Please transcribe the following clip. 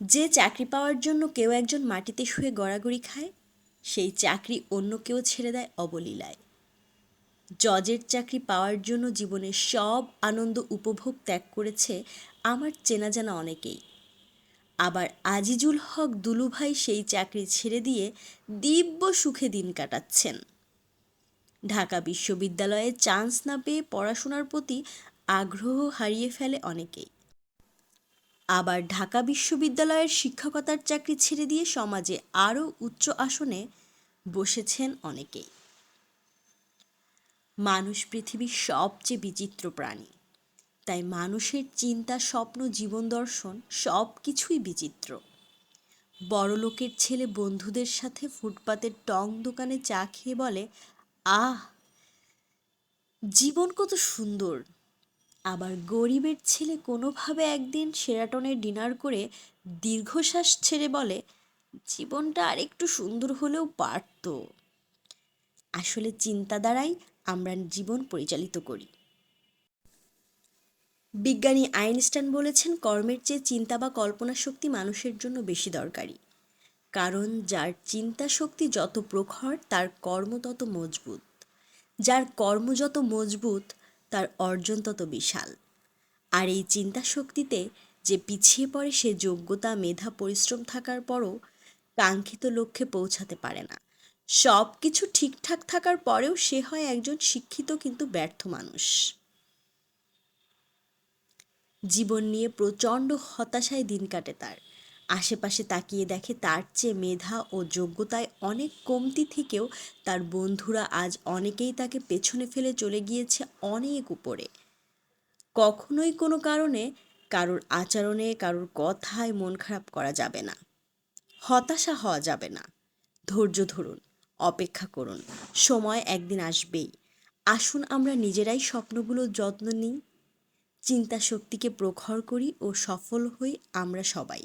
যে চাকরি পাওয়ার জন্য কেউ একজন মাটিতে শুয়ে গড়াগড়ি খায়, সেই চাকরি অন্য কেউ ছেড়ে দেয় অবলীলায়। জজের চাকরি পাওয়ার জন্য জীবনের সব আনন্দ উপভোগ ত্যাগ করেছে আমার চেনা জানা অনেকেই। আবার আজিজুল হক দুলুভাই সেই চাকরি ছেড়ে দিয়ে দিব্য সুখে দিন কাটাচ্ছেন। ঢাকা বিশ্ববিদ্যালয়ে চান্স না পেয়ে পড়াশোনার প্রতি আগ্রহ হারিয়ে ফেলে অনেকেই। আবার ঢাকা বিশ্ববিদ্যালয়ের শিক্ষকতার চাকরি ছেড়ে দিয়ে সমাজে আরও উচ্চ আসনে বসেছেন অনেকেই। মানুষ পৃথিবীর সবচেয়ে বিচিত্র প্রাণী। তাই মানুষের চিন্তা, স্বপ্ন, জীবন দর্শন সব কিছুই বিচিত্র। বড়লোকের ছেলে বন্ধুদের সাথে ফুটপাতের টং দোকানে চা খেয়ে বলে, আহ, জীবন কত সুন্দর! আবার গরিবের ছেলে কোনোভাবে একদিন সেরাটনে ডিনার করে দীর্ঘশ্বাস ছেড়ে বলে, জীবনটা আর একটু সুন্দর হলেও পারত। আসলে চিন্তা দ্বারাই আমরা জীবন পরিচালিত করি। বিজ্ঞানী আইনস্টাইন বলেছেন, কর্মের চেয়ে চিন্তা বা কল্পনা শক্তি মানুষের জন্য বেশি দরকারি। কারণ যার চিন্তা শক্তি যত প্রখর, তার কর্ম তত মজবুত। যার কর্ম যত মজবুত তার অর্জন তত বিশাল। আর এই চিন্তা শক্তিতে যে পিছিয়ে পড়ে সে যোগ্যতা, মেধা, পরিশ্রম থাকার পরও কাঙ্ক্ষিত লক্ষ্যে পৌঁছাতে পারে না। সব কিছু ঠিকঠাক থাকার পরেও সে হয় একজন শিক্ষিত কিন্তু ব্যর্থ মানুষ। জীবন নিয়ে প্রচণ্ড হতাশায় দিন কাটে তার। আশেপাশে তাকিয়ে দেখে তার চেয়ে মেধা ও যোগ্যতায় অনেক কমতি থেকেও তার বন্ধুরা আজ অনেকেই তাকে পেছনে ফেলে চলে গিয়েছে অনেক উপরে। কখনোই কোনো কারণে কারোর আচরণে, কারোর কথায় মন খারাপ করা যাবে না। হতাশা হওয়া যাবে না। ধৈর্য ধরুন, অপেক্ষা করুন, সময় একদিন আসবেই। আসুন আমরা নিজেরাই স্বপ্নগুলোর যত্ন নিই। চিন্তা শক্তিকে প্রখর করি ও সফল হই আমরা সবাই।